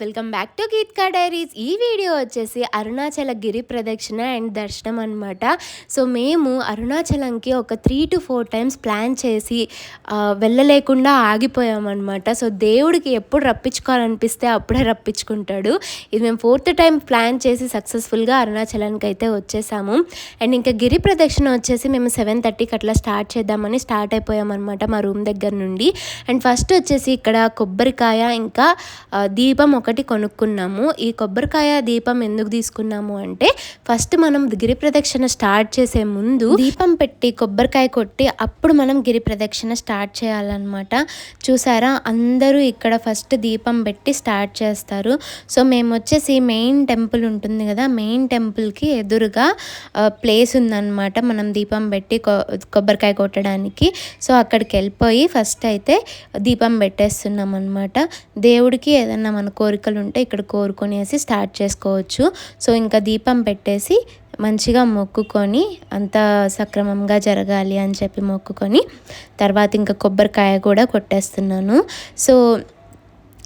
Welcome back to Geethka diaries. ఈ video వచ్చేసి అరుణాచల గిరి ప్రదక్షిణ అండ్ దర్శనం అనమాట సో మేము అరుణాచలంకి ఒక three two four times plan చేసి వెళ్ళలేకుండా ఆగిపోయామన్నమాట సో దేవుడికి ఎప్పుడు రప్పించుకోవాలనిపిస్తే అప్పుడే రప్పించుకుంటాడు. ఇది మేము ఫోర్త్ టైం ప్లాన్ చేసి సక్సెస్ఫుల్గా అరుణాచలానికి అయితే వచ్చేసాము. అండ్ ఇంకా గిరి ప్రదక్షిణ వచ్చేసి మేము సెవెన్ థర్టీకి అట్లా స్టార్ట్ చేద్దామని స్టార్ట్ అయిపోయామన్నమాట మా రూమ్ దగ్గర నుండి. అండ్ ఫస్ట్ వచ్చేసి ఇక్కడ కొబ్బరికాయ ఇంకా దీపం ఒక ఒకటి కొనుక్కున్నాము. ఈ కొబ్బరికాయ దీపం ఎందుకు తీసుకున్నాము అంటే ఫస్ట్ మనం గిరి ప్రదక్షిణ స్టార్ట్ చేసే ముందు దీపం పెట్టి కొబ్బరికాయ కొట్టి అప్పుడు మనం గిరి ప్రదక్షిణ స్టార్ట్ చేయాలన్నమాట. చూసారా? అందరూ ఇక్కడ ఫస్ట్ దీపం పెట్టి స్టార్ట్ చేస్తారు. సో మేము వచ్చేసి మెయిన్ టెంపుల్ ఉంటుంది కదా మెయిన్ టెంపుల్కి ఎదురుగా ప్లేస్ ఉందన్నమాట మనం దీపం పెట్టి కొ- కొబ్బరికాయ కొట్టడానికి. సో అక్కడికి వెళ్ళిపోయి ఫస్ట్ అయితే దీపం పెట్టేస్తున్నాం అనమాట దేవుడికి ఏదన్నా మన కోరిక కోరికలు ఉంటే ఇక్కడ కోరుకొనేసి స్టార్ట్ చేసుకోవచ్చు. సో ఇంకా దీపం పెట్టేసి మంచిగా మొక్కుకొని అంతా సక్రమంగా జరగాలి అని చెప్పి మొక్కుకొని తర్వాత ఇంకా కొబ్బరికాయ కూడా కొట్టేస్తున్నాను. సో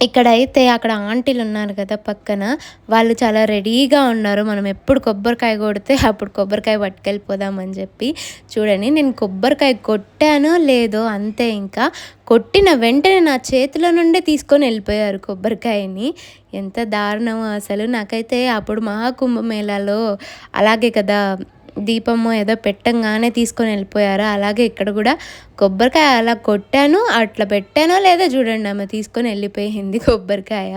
ఇక్కడైతే అక్కడ ఆంటీలు ఉన్నారు కదా పక్కన వాళ్ళు చాలా రెడీగా ఉన్నారు. మనం ఎప్పుడు కొబ్బరికాయ కొడితే అప్పుడు కొబ్బరికాయ పట్టుకెళ్ళిపోదామని చెప్పి. చూడండి నేను కొబ్బరికాయ కొట్టానో లేదో అంతే ఇంకా. కొట్టిన వెంటనే నా చేతిలో నుండే తీసుకొని వెళ్ళిపోయారు కొబ్బరికాయని. ఎంత దారుణమో అసలు. నాకైతే అప్పుడు మహాకుంభమేళాలో అలాగే కదా దీపము ఏదో పెట్టంగానే తీసుకొని వెళ్ళిపోయారు? అలాగే ఇక్కడ కూడా కొబ్బరికాయ అలా కొట్టాను అట్లా పెట్టానో లేదో చూడండి ఆమె తీసుకొని వెళ్ళిపోయింది కొబ్బరికాయ.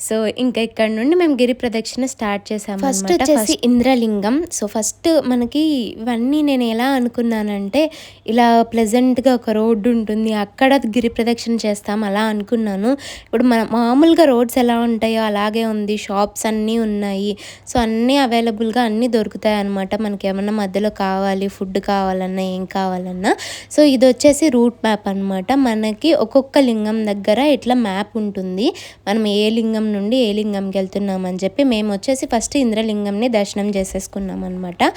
సో ఇంకా ఇక్కడ నుండి మేము గిరి ప్రదక్షిణ స్టార్ట్ చేసాము ఫస్ట్ వచ్చేసి ఇంద్రలింగం. సో ఫస్ట్ మనకి ఇవన్నీ నేను ఎలా అనుకున్నానంటే ఇలా ప్లెజెంట్గా ఒక రోడ్డు ఉంటుంది అక్కడ గిరి ప్రదక్షిణ చేస్తాం అలా అనుకున్నాను. ఇప్పుడు మన మామూలుగా రోడ్స్ ఎలా ఉంటాయో అలాగే ఉంది షాప్స్ అన్నీ ఉన్నాయి. సో అన్నీ అవైలబుల్గా అన్నీ దొరుకుతాయి అనమాట మనకి. ఏమన్నా మధ్యలో కావాలి ఫుడ్ కావాలన్నా ఏం కావాలన్నా. సో ఇది వచ్చేసి రూట్ మ్యాప్ అన్నమాట. మనకి ఒక్కొక్క లింగం దగ్గర ఇట్లా మ్యాప్ ఉంటుంది మనం ఏ లింగం నుండి ఏ లింగంకి వెళ్తున్నాం అని చెప్పి మేము వచ్చేసి ఫస్ట్ ఇంద్రలింగంని దర్శనం చేసేసుకున్నాం అనమాట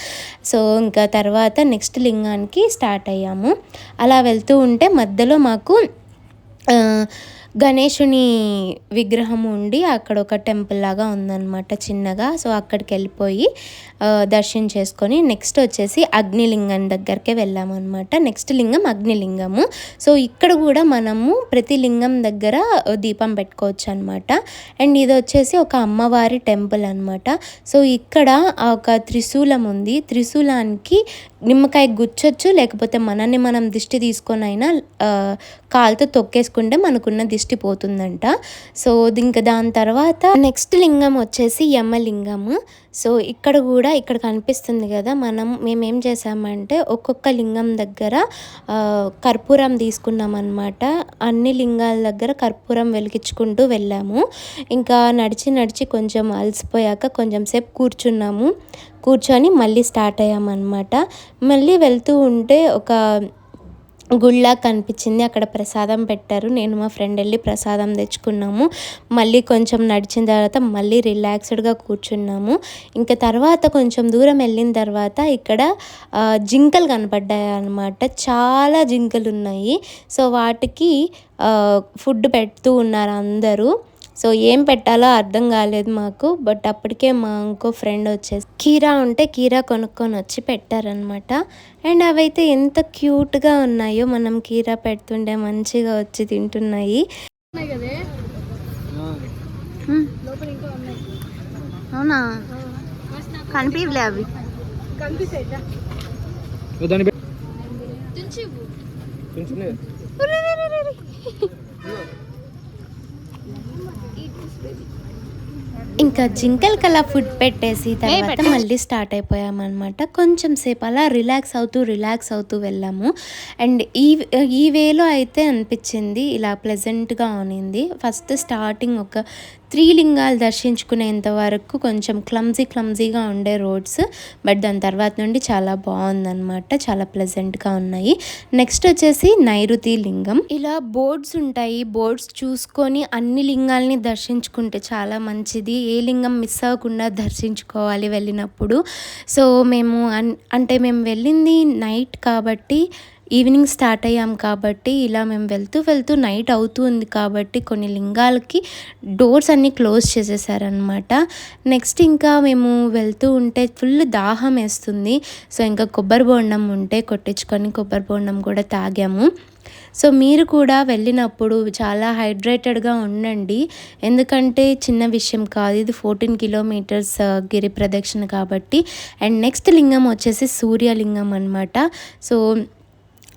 సో ఇంకా తర్వాత నెక్స్ట్ లింగానికి స్టార్ట్ అయ్యాము. అలా వెళ్తూ ఉంటే మధ్యలో మాకు గణేషుని విగ్రహం ఉండి అక్కడ ఒక టెంపుల్ లాగా ఉందన్నమాట చిన్నగా. సో అక్కడికి వెళ్ళిపోయి దర్శనం చేసుకొని నెక్స్ట్ వచ్చేసి అగ్నిలింగం దగ్గరికి వెళ్ళామన్నమాట. నెక్స్ట్ లింగం అగ్నిలింగము. సో ఇక్కడ కూడా మనము ప్రతి లింగం దగ్గర దీపం పెట్టుకోవచ్చు అనమాట అండ్ ఇది వచ్చేసి ఒక అమ్మవారి టెంపుల్ అనమాట సో ఇక్కడ ఒక త్రిశూలం ఉంది. త్రిశూలానికి నిమ్మకాయ గుచ్చొచ్చు లేకపోతే మనల్ని మనం దిష్టి తీసుకొని అయినా కాలుతో తొక్కేసుకుంటే మనకున్న దిష్టి పోతుందంట సో ఇంకా దాని తర్వాత నెక్స్ట్ లింగం వచ్చేసి యమలింగము. సో ఇక్కడ కూడా ఇక్కడ కనిపిస్తుంది కదా మనం మేమేం చేసామంటే ఒక్కొక్క లింగం దగ్గర కర్పూరం తీసుకున్నాం అనమాట అన్ని లింగాల దగ్గర కర్పూరం వెలిగించుకుంటూ వెళ్ళాము. ఇంకా నడిచి నడిచి కొంచెం అలసిపోయాక కొంచెం సేపు కూర్చున్నాము. కూర్చొని మళ్ళీ స్టార్ట్ అయ్యామన్నమాట. మళ్ళీ వెళ్తూ ఉంటే ఒక గుళ్ళ కనిపించింది. అక్కడ ప్రసాదం పెట్టారు. నేను మా ఫ్రెండ్ వెళ్ళి ప్రసాదం తెచ్చుకున్నాము. మళ్ళీ కొంచెం నడిచిన తర్వాత మళ్ళీ రిలాక్స్డ్గా కూర్చున్నాము. ఇంకా తర్వాత కొంచెం దూరం వెళ్ళిన తర్వాత ఇక్కడ జింకలు కనపడ్డాయి అన్నమాట చాలా జింకలు ఉన్నాయి సో వాటికి ఫుడ్ పెడుతూ ఉన్నారు అందరూ. సో ఏం పెట్టాలో అర్థం కాలేదు మాకు బట్ అప్పటికే మా ఇంకో ఫ్రెండ్ వచ్చేసి కీరా ఉంటే కీరా కొనుక్కొని వచ్చి పెట్టారనమాట అండ్ అవైతే ఎంత క్యూట్గా ఉన్నాయో మనం కీరా పెడుతుంటే మంచిగా వచ్చి తింటున్నాయి. హ్మ్. అవునా? కనిపించలే అవి. eat this baby. ఇంకా జింకలకి అలా ఫుడ్ పెట్టేసి తర్వాత మళ్ళీ స్టార్ట్ అయిపోయామన్నమాట. కొంచెం సేపు అలా రిలాక్స్ అవుతూ రిలాక్స్ అవుతూ వెళ్ళాము. అండ్ ఈ ఈ వేలో అయితే అనిపించింది ఇలా ప్లెజెంట్గా ఉనింది ఫస్ట్ స్టార్టింగ్ ఒక త్రీ లింగాలు దర్శించుకునేంత వరకు కొంచెం క్లమ్జీ క్లమ్జీగా ఉండే రోడ్స్ బట్ దాని తర్వాత నుండి చాలా బాగుందన్నమాట చాలా ప్లెజెంట్గా ఉన్నాయి. నెక్స్ట్ వచ్చేసి నైరుతి లింగం. ఇలా బోర్డ్స్ ఉంటాయి బోర్డ్స్ చూసుకొని అన్ని లింగాల్ని దర్శించుకుంటే చాలా మంచిది. ఏ లింగం మిస్ అవ్వకుండా దర్శించుకోవాలి వెళ్ళినప్పుడు. సో మేము అంటే మేము వెళ్ళింది నైట్ కాబట్టి ఈవినింగ్ స్టార్ట్ అయ్యాం కాబట్టి ఇలా మేము వెళ్తూ వెళ్తూ నైట్ అవుతుంది కాబట్టి కొన్ని లింగాలకి డోర్స్ అన్నీ క్లోజ్ చేసేసారనమాట నెక్స్ట్ ఇంకా మేము వెళ్తూ ఉంటే ఫుల్ దాహం వేస్తుంది. సో ఇంకా కొబ్బరి బోండం ఉంటే కొట్టించుకొని కొబ్బరి బోండం కూడా తాగాము. సో మీరు కూడా వెళ్ళినప్పుడు చాలా హైడ్రేటెడ్గా ఉండండి. ఎందుకంటే చిన్న విషయం కాదు ఇది ఫోర్టీన్ కిలోమీటర్స్ గిరి ప్రదక్షిణ కాబట్టి. అండ్ నెక్స్ట్ లింగం వచ్చేసి సూర్యలింగం అనమాట సో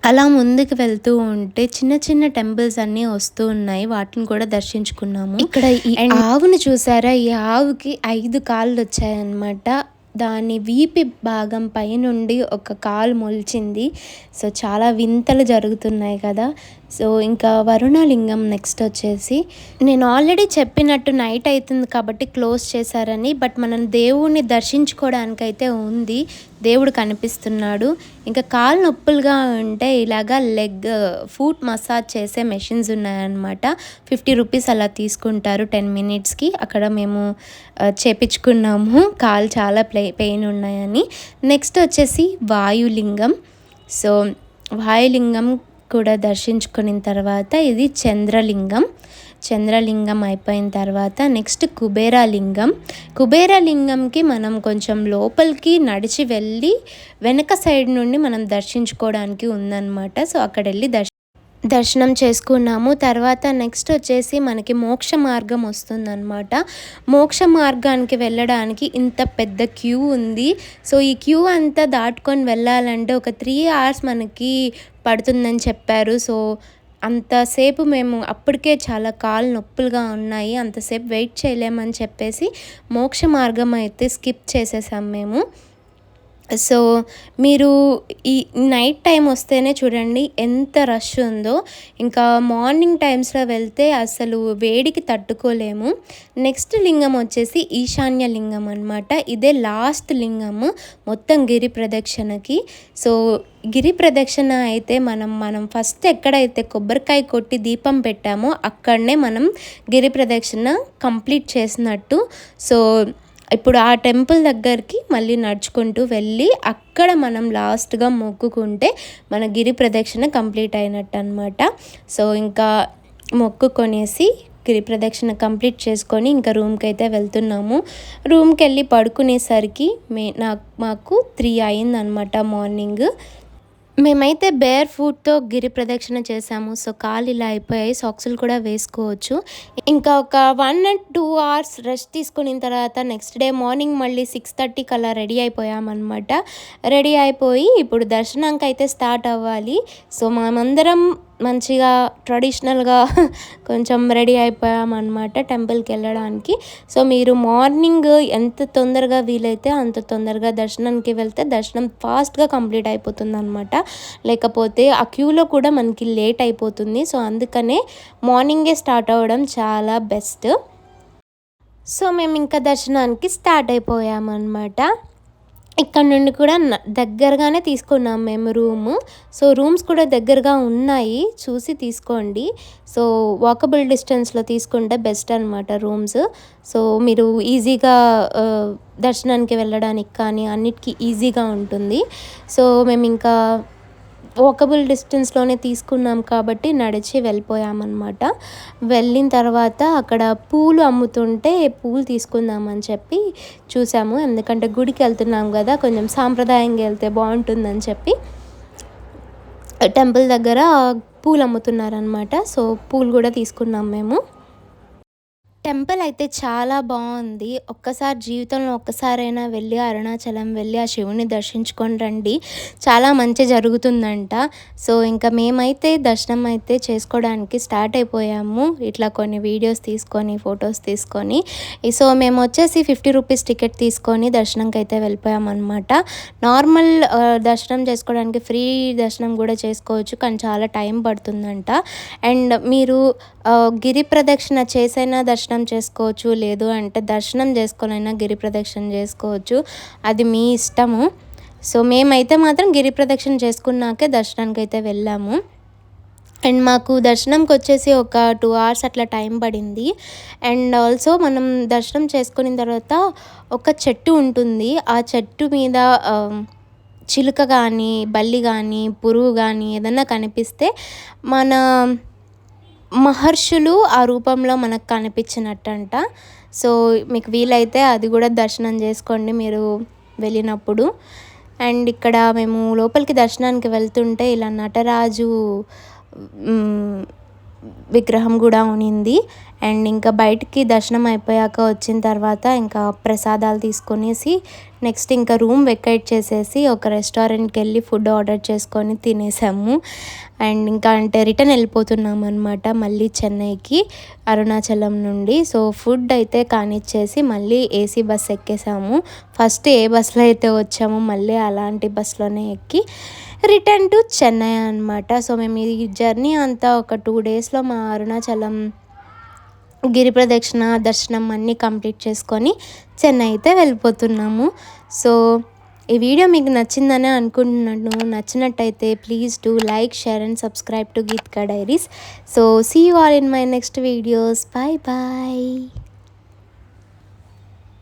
అలా ముందుకు వెళ్తూ ఉంటే చిన్న చిన్న టెంపుల్స్ అన్నీ వస్తూ ఉన్నాయి. వాటిని కూడా దర్శించుకున్నాము. ఇక్కడ ఈ ఆవును చూసారా? ఈ ఆవుకి ఐదు కాళ్ళు వచ్చాయన్నమాట. దాని వీపి భాగం పైనుండి ఒక కాలు మొలిచింది. సో చాలా వింతలు జరుగుతున్నాయి కదా. సో ఇంకా వరుణలింగం నెక్స్ట్ వచ్చేసి నేను ఆల్రెడీ చెప్పినట్టు నైట్ అవుతుంది కాబట్టి క్లోజ్ చేశారని బట్ మనం దేవుడిని దర్శించుకోవడానికైతే ఉంది. దేవుడు కనిపిస్తున్నాడు. ఇంకా కాలు నొప్పులుగా ఉంటే ఇలాగా లెగ్ ఫుట్ మసాజ్ చేసే మెషిన్స్ ఉన్నాయన్నమాట. ఫిఫ్టీ రూపీస్ అలా తీసుకుంటారు టెన్ మినిట్స్కి అక్కడ మేము చేపించుకున్నాము. కాలు చాలా ప్లే పెయిన్ ఉన్నాయని. నెక్స్ట్ వచ్చేసి వాయులింగం. సో వాయులింగం కూడా దర్శించుకున్న తర్వాత ఇది చంద్రలింగం. చంద్రలింగం అయిపోయిన తర్వాత నెక్స్ట్ కుబేరాలింగం. కుబేరలింగంకి మనం కొంచెం లోపలికి నడిచి వెళ్ళి వెనక సైడ్ నుండి మనం దర్శించుకోవడానికి ఉందన్నమాట. సో అక్కడ వెళ్ళి దర్శ దర్శనం చేసుకున్నాము. తర్వాత నెక్స్ట్ వచ్చేసి మనకి మోక్ష మార్గం వస్తుందన్నమాట. మోక్ష మార్గానికి వెళ్ళడానికి ఇంత పెద్ద క్యూ ఉంది. సో ఈ క్యూ అంతా దాటుకొని వెళ్ళాలంటే ఒక త్రీ అవర్స్ మనకి పడుతుందని చెప్పారు. సో అంతసేపు మేము అప్పటికే చాలా కాలు నొప్పులుగా ఉన్నాయి. అంతసేపు వెయిట్ చేయలేమని చెప్పేసి మోక్ష మార్గం అయితే స్కిప్ చేసేసాం మేము. సో మీరు ఈ నైట్ టైం వస్తేనే చూడండి ఎంత రష్ ఉందో. ఇంకా మార్నింగ్ టైమ్స్లో వెళ్తే అసలు వేడికి తట్టుకోలేము. నెక్స్ట్ లింగం వచ్చేసి ఈశాన్య లింగం అనమాట ఇదే లాస్ట్ లింగము మొత్తం గిరి ప్రదక్షిణకి. సో గిరి ప్రదక్షిణ అయితే మనం మనం ఫస్ట్ ఎక్కడైతే కొబ్బరికాయ కొట్టి దీపం పెట్టామో అక్కడనే మనం గిరి ప్రదక్షిణ కంప్లీట్ చేసినట్టు. సో ఇప్పుడు ఆ టెంపుల్ దగ్గరికి మళ్ళీ నడుచుకుంటూ వెళ్ళి అక్కడ మనం లాస్ట్గా మొక్కుకుంటే మన గిరి ప్రదక్షిణ కంప్లీట్ అయినట్టు అనమాట సో ఇంకా మొక్కుకొనేసి గిరి ప్రదక్షిణ కంప్లీట్ చేసుకొని ఇంకా రూమ్కి అయితే వెళ్తున్నాము. రూమ్కి వెళ్ళి పడుకునేసరికి మే నాకు మాకు త్రీ అయిందనమాట మార్నింగ్. మేమైతే బేర్ ఫుట్తో గిరి ప్రదక్షిణ చేసాము సో కాలు ఇలా అయిపోయాయి. సాక్సులు కూడా వేసుకోవచ్చు. ఇంకా ఒక one and two hours rest తీసుకున్న తర్వాత నెక్స్ట్ డే మార్నింగ్ మళ్ళీ సిక్స్ థర్టీకి అలా రెడీ అయిపోయామన్నమాట. రెడీ అయిపోయి ఇప్పుడు దర్శనానికి అయితే స్టార్ట్ అవ్వాలి. సో మనమందరం మంచిగా ట్రెడిషనల్గా కొంచెం రెడీ అయిపోయామన్నమాట టెంపుల్కి వెళ్ళడానికి. సో మీరు మార్నింగ్ ఎంత తొందరగా వీలైతే అంత తొందరగా దర్శనానికి వెళ్తే దర్శనం ఫాస్ట్గా కంప్లీట్ అయిపోతుంది అనమాట లేకపోతే ఆ క్యూలో కూడా మనకి లేట్ అయిపోతుంది. సో అందుకనే మార్నింగే స్టార్ట్ అవ్వడం చాలా బెస్ట్. సో మేము ఇంకా దర్శనానికి స్టార్ట్ అయిపోయామన్నమాట. ఇక్కడ నుండి కూడా దగ్గరగానే తీసుకున్నాం మేము రూము. సో రూమ్స్ కూడా దగ్గరగా ఉన్నాయి. చూసి తీసుకోండి. సో వాకబుల్ డిస్టెన్స్లో తీసుకుంటే బెస్ట్ అనమాట రూమ్స్. సో మీరు ఈజీగా దర్శనానికి వెళ్ళడానికి కానీ అన్నిటికీ ఈజీగా ఉంటుంది. సో మేము ఇంకా వాకబుల్ డిస్టెన్స్లోనే తీసుకున్నాం కాబట్టి నడిచి వెళ్ళిపోయామన్నమాట. వెళ్ళిన తర్వాత అక్కడ పూలు అమ్ముతుంటే పూలు తీసుకుందామని చెప్పి చూసాము. ఎందుకంటే గుడికి వెళ్తున్నాం కదా కొంచెం సాంప్రదాయంగా వెళ్తే బాగుంటుందని చెప్పి టెంపుల్ దగ్గర పూలు అమ్ముతున్నారనమాట సో పూలు కూడా తీసుకున్నాం మేము. టెంపుల్ అయితే చాలా బాగుంది. ఒక్కసారి జీవితంలో ఒక్కసారైనా వెళ్ళి అరుణాచలం వెళ్ళి ఆ శివుని దర్శించుకొని రండి. చాలా మంచి జరుగుతుందంట. సో ఇంకా మేమైతే దర్శనం అయితే చేసుకోవడానికి స్టార్ట్ అయిపోయాము. ఇట్లా కొన్ని వీడియోస్ తీసుకొని ఫొటోస్ తీసుకొని. సో మేము వచ్చేసి ఫిఫ్టీ రూపీస్ టికెట్ తీసుకొని దర్శనంకి అయితే వెళ్ళిపోయామన్నమాట. నార్మల్ దర్శనం చేసుకోవడానికి ఫ్రీ దర్శనం కూడా చేసుకోవచ్చు. కానీ చాలా టైం పడుతుందంట. అండ్ మీరు గిరి ప్రదక్షిణ చేసైనా దర్శనం దర్శనం చేసుకోవచ్చు లేదు అంటే దర్శనం చేసుకోనైనా గిరి ప్రదక్షిణ చేసుకోవచ్చు. అది మీ ఇష్టము. సో మేమైతే మాత్రం గిరి ప్రదక్షిణ చేసుకున్నాకే దర్శనానికి అయితే వెళ్ళాము. అండ్ మాకు దర్శనంకి వచ్చేసి ఒక టూ అవర్స్ అట్లా టైం పడింది. అండ్ ఆల్సో మనం దర్శనం చేసుకున్న తర్వాత ఒక చెట్టు ఉంటుంది. ఆ చెట్టు మీద చిలుక కానీ బల్లి కానీ పురుగు కానీ ఏదన్నా కనిపిస్తే మన మహర్షులు ఆ రూపంలో మనకు కనిపించినట్టంట. సో మీకు వీలైతే అది కూడా దర్శనం చేసుకోండి మీరు వెళ్ళినప్పుడు. అండ్ ఇక్కడ మేము లోపలికి దర్శనానికి వెళ్తుంటే ఇలా నటరాజు విగ్రహం కూడా ఉనింది. అండ్ ఇంకా బయటికి దర్శనం అయిపోయాక వచ్చిన తర్వాత ఇంకా ప్రసాదాలు తీసుకొనేసి నెక్స్ట్ ఇంకా రూమ్ వెకేట్ చేసేసి ఒక రెస్టారెంట్కి వెళ్ళి ఫుడ్ ఆర్డర్ చేసుకొని తినేసాము. అండ్ ఇంకా అంటే రిటర్న్ వెళ్ళిపోతున్నాం అనమాట మళ్ళీ చెన్నైకి అరుణాచలం నుండి. సో ఫుడ్ అయితే కానిచ్చేసి మళ్ళీ ఏసీ బస్ ఎక్కేసాము. ఫస్ట్ ఏ బస్లో అయితే వచ్చామో మళ్ళీ అలాంటి బస్సులోనే ఎక్కి రిటర్న్ టు చెన్నై అనమాట సో మేము ఈ జర్నీ అంతా ఒక టూ డేస్లో మా అరుణాచలం గిరి ప్రదక్షిణ దర్శనం అన్నీ కంప్లీట్ చేసుకొని చెన్నై అయితే వెళ్ళిపోతున్నాము. సో ఈ వీడియో మీకు నచ్చిందనే అనుకుంటున్నాను. నచ్చినట్టయితే please do like share and subscribe to గీత్కా diaries. So see you all in my next videos bye bye